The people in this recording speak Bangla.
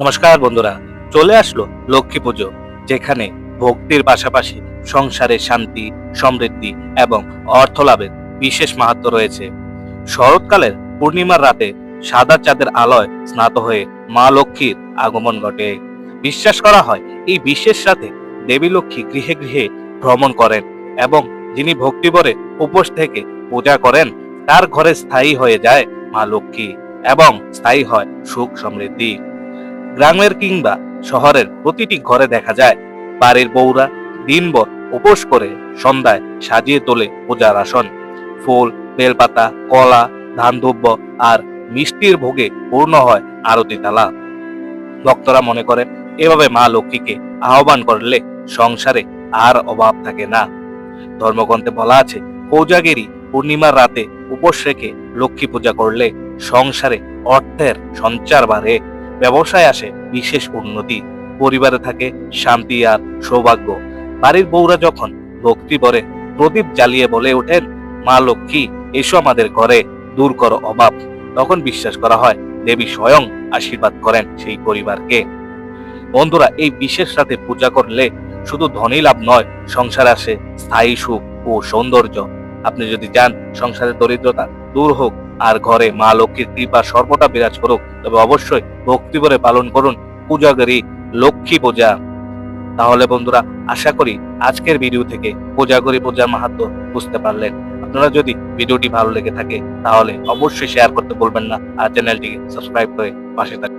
নমস্কার বন্ধুরা, চলে আসলো লক্ষ্মী পুজো, যেখানে ভক্তির পাশাপাশি সংসারে শান্তি, সমৃদ্ধি এবং অর্থ লাভের বিশেষ মাহাত্ম রয়েছে। শরৎকালের পূর্ণিমার রাতে সাদা চাঁদের আলোয় স্নাত হয়ে মা লক্ষ্মীর আগমন ঘটে। বিশ্বাস করা হয়, এই বিশেষ রাতে দেবী লক্ষ্মী গৃহে গৃহে ভ্রমণ করেন এবং যিনি ভক্তিবরে উপোস থেকে পূজা করেন, তার ঘরে স্থায়ী হয়ে যায় মা লক্ষ্মী এবং স্থায়ী হয় সুখ সমৃদ্ধি। গ্রামের কিংবা শহরের প্রতিটি ঘরে দেখা যায় বাড়ির বউরা দিনভর উপোস করে সন্ধ্যায় সাজিয়ে তোলে পূজার আসন। ফুল, বেলপাতা, কলা ধান দুব্য আর মিষ্টির ভোগে পূর্ণ হয় আরতি তালা। ভক্তরা মনে করেন এভাবে মা লক্ষ্মীকে আহ্বান করলে সংসারে আর অভাব থাকে না। ধর্মগ্রন্থে বলা আছে পৌজাগিরি পূর্ণিমার রাতে উপোস রেখে লক্ষ্মী পূজা করলে সংসারে অর্থের সঞ্চার বাড়ে। ব্যবসায় আসে বিশেষ উন্নতি। পরিবারে থাকে শান্তি আর সৌভাগ্য। বাড়ির বউরা যখন ভক্তি ভরে প্রদীপ জ্বালিয়ে বলে ওঠেন, মা লক্ষ্মী, এসো আমাদের ঘরে, দূর করো অভাব। তখন বিশ্বাস করা হয় দেবী স্বয়ং আশীর্বাদ করেন সেই পরিবারকে। বন্ধুরা, এই বিশেষ রাতে পূজা করলে শুধু ধনী লাভ নয়, সংসারে আসে স্থায়ী সুখ ও সৌন্দর্য। আপনি যদি চান সংসারের দরিদ্রতা দূর হোক আর ঘরে মা লক্ষ্মীর কৃপা সর্বটা বিরাজ করুক। তবে অবশ্যই ভক্তি করে পালন করুন পূজাগরী লক্ষ্মী পূজা। তাহলে বন্ধুরা, আশা করি আজকের ভিডিও থেকে পূজাগরী পূজার মাহাত্ম বুঝতে পারলেন। আপনারা যদি ভিডিওটি ভালো লেগে থাকে, তাহলে অবশ্যই শেয়ার করতে বলবেন না। আর চ্যানেলটিকে সাবস্ক্রাইব করে পাশে থাকবেন